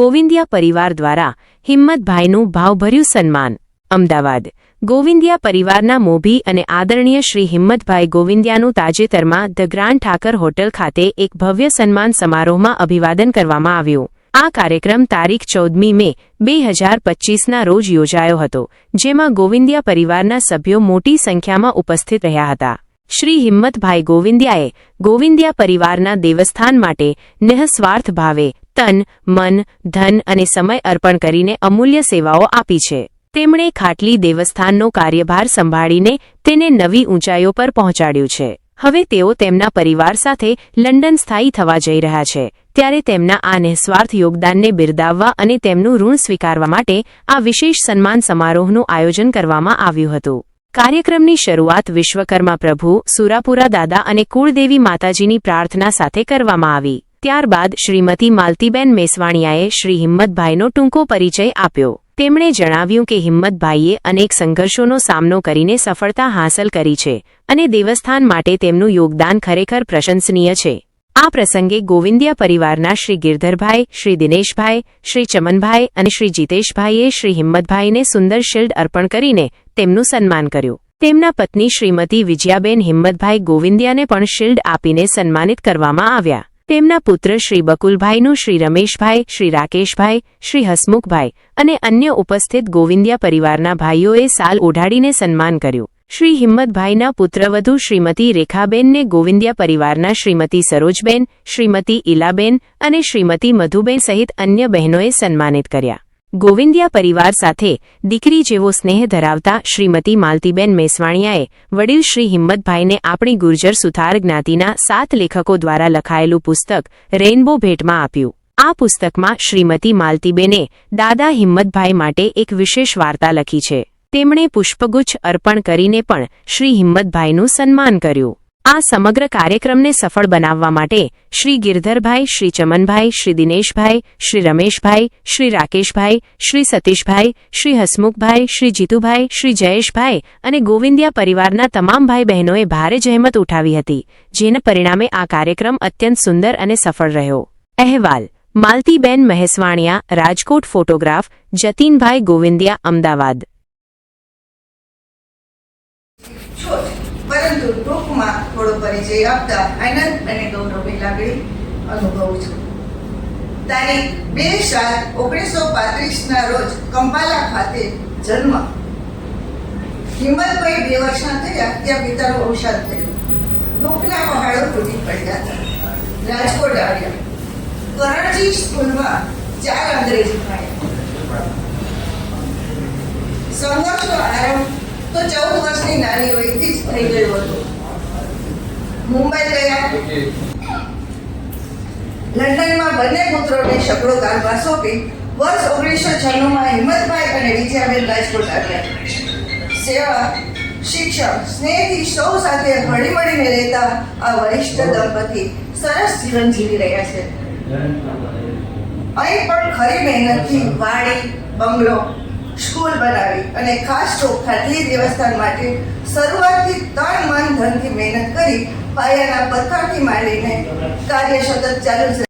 ગોવિંદિયા પરિવાર દ્વારા હિંમતભાઈનું ભાવભર્યું સન્માન. અમદાવાદ. ગોવિંદિયા પરિવારના મોભી અને આદરણીય શ્રી હિંમતભાઈ ગોવિંદિયાનું તાજેતરમાં ધ ગ્રાન્ડ ઠાકર હોટલ ખાતે એક ભવ્ય સન્માન સમારોહમાં અભિવાદન કરવામાં આવ્યું. આ કાર્યક્રમ તારીખ ચૌદમી મે, બે હજાર પચ્ચીસના રોજ યોજાયો હતો, જેમાં ગોવિંદિયા પરિવારના સભ્યો મોટી સંખ્યામાં ઉપસ્થિત રહ્યા હતા. શ્રી હિંમતભાઈ ગોવિંદિયાએ ગોવિંદિયા પરિવારના દેવસ્થાન માટે નિઃસ્વાર્થ ભાવે તન, મન, ધન અને સમય અર્પણ કરીને અમૂલ્ય સેવાઓ આપી છે. તેમણે ખાટલી દેવસ્થાનનો કાર્યભાર સંભાળીને તેને નવી ઊંચાઈઓ પર પહોંચાડ્યું છે. હવે તેઓ તેમના પરિવાર સાથે લંડન સ્થાયી થવા જઈ રહ્યા છે. ત્યારે તેમના આ નિઃસ્વાર્થ યોગદાનને બિરદાવવા અને તેમનું ઋણ સ્વીકારવા માટે આ વિશેષ સન્માન સમારોહનું આયોજન કરવામાં આવ્યું હતું. કાર્યક્રમની શરૂઆત વિશ્વકર્મા પ્રભુ, સુરાપુરા દાદા અને કુળદેવી માતાજીની પ્રાર્થના સાથે કરવામાં આવી. ત્યારબાદ શ્રીમતી માલતીબેન મેસવાણિયાએ શ્રી હિંમતભાઈનો ટૂંકો પરિચય આપ્યો. તેમણે જણાવ્યું કે હિંમતભાઈએ અનેક સંઘર્ષોનો સામનો કરીને સફળતા હાંસલ કરી છે અને દેવસ્થાન માટે તેમનું યોગદાન ખરેખર પ્રશંસનીય છે. આ પ્રસંગે ગોવિંદિયા પરિવારના શ્રી ગિરધરભાઈ, શ્રી દિનેશભાઈ, શ્રી ચમનભાઈ અને શ્રી જીતેશભાઈએ શ્રી હિંમતભાઈને સુંદર શિલ્ડ અર્પણ કરીને તેમનું સન્માન કર્યું. તેમના પત્ની શ્રીમતી વિજયાબેન હિંમતભાઈ ગોવિંદિયાને પણ શિલ્ડ આપીને સન્માનિત કરવામાં આવ્યા. તેમના પુત્ર શ્રી બકુલભાઈનું શ્રી રમેશભાઈ, શ્રી રાકેશભાઈ, શ્રી હસમુખભાઈ અને અન્ય ઉપસ્થિત ગોવિંદિયા પરિવારના ભાઈઓએ સાલ ઓઢાડીને સન્માન કર્યું. શ્રી હિંમતભાઈના પુત્રવધુ શ્રીમતી રેખાબેનને ગોવિંદિયા પરિવારના શ્રીમતી સરોજબેન, શ્રીમતી ઇલાબેન અને શ્રીમતી મધુબેન સહિત અન્ય બહેનોએ સન્માનિત કર્યા. ગોવિંદિયા પરિવાર સાથે દીકરી જેવો સ્નેહ ધરાવતા શ્રીમતી માલતીબેન મેસવાણિયાએ વડીલ શ્રી હિંમતભાઈને આપણી ગુર્જર સુથાર જ્ઞાતિના સાત લેખકો દ્વારા લખાયેલું પુસ્તક રેઇનબો ભેટમાં આપ્યું. આ પુસ્તકમાં શ્રીમતી માલતીબેને દાદા હિંમતભાઈ માટે એક વિશેષ વાર્તા લખી છે. તેમણે પુષ્પગુચ્છ અર્પણ કરીને પણ શ્રી હિંમતભાઈનું સન્માન કર્યું. આ સમગ્ર કાર્યક્રમને સફળ બનાવવા માટે શ્રી ગિરધરભાઈ, શ્રી ચમનભાઈ, શ્રી દિનેશભાઈ, શ્રી રમેશભાઈ, શ્રી રાકેશભાઈ, શ્રી સતીશભાઈ, શ્રી હસમુખભાઈ, શ્રી જીતુભાઈ, શ્રી જયેશભાઈ અને ગોવિંદિયા પરિવારના તમામ ભાઈ બહેનોએ ભારે જહેમત ઉઠાવી હતી, જેના પરિણામે આ કાર્યક્રમ અત્યંત સુંદર અને સફળ રહ્યો. અહેવાલ, માલતીબેન મહેસવાણિયા, રાજકોટ ફોટોગ્રાફ, જતીનભાઈ ગોવિંદિયા, અમદાવાદ છો જ. પરંતુ ટૂંકમાં થોડો પરિચય આપતા આનંદ અને ગૌરવની લાગણી અનુભવું છું. તારીખ બે સાત ઓગણીસો પાંત્રીસના રોજ કંપાલા ખાતે જન્મ. હિંમતભાઈ બે વર્ષના થયા, ત્યાં પિતાનું અવસાન થયું. દુઃખના પહાડો તૂટી પડ્યા હતા. રાજકોટ આવ્યા. કરણજી સ્કૂલમાં ચાર અંગ્રેજી ભણ્યા. સંઘર્ષનો આરંભ તો ચૌદ વર્ષની નાની વયથી જ થઈ ગયો હતો. મુંબઈ ગયા. લંડનમાં બંને પુત્રોને શકડો કારવા સોંપી વર્ષ ઓગણીસો છન્નુંમાં હિંમતભાઈ અને વિજયાબેન રાજકોટ આવ્યા. સેવા શિક્ષણ સ્નેહથી સૌ સાથે હળી મળીને રહેતા આ વરિષ્ઠ દંપતી સરસ જીવન જીવી રહ્યા છે. અહીં પણ ખરી મહેનતથી વાડી બંગલો સ્કૂલ બનાવી અને ખાસ ચોક ખાટલી દેવસ્થાન માટે શરૂઆતથી તન મન ધનથી મહેનત કરી પાયાના પથ્થરથી માંડીને કાર્ય સતત ચાલુ છે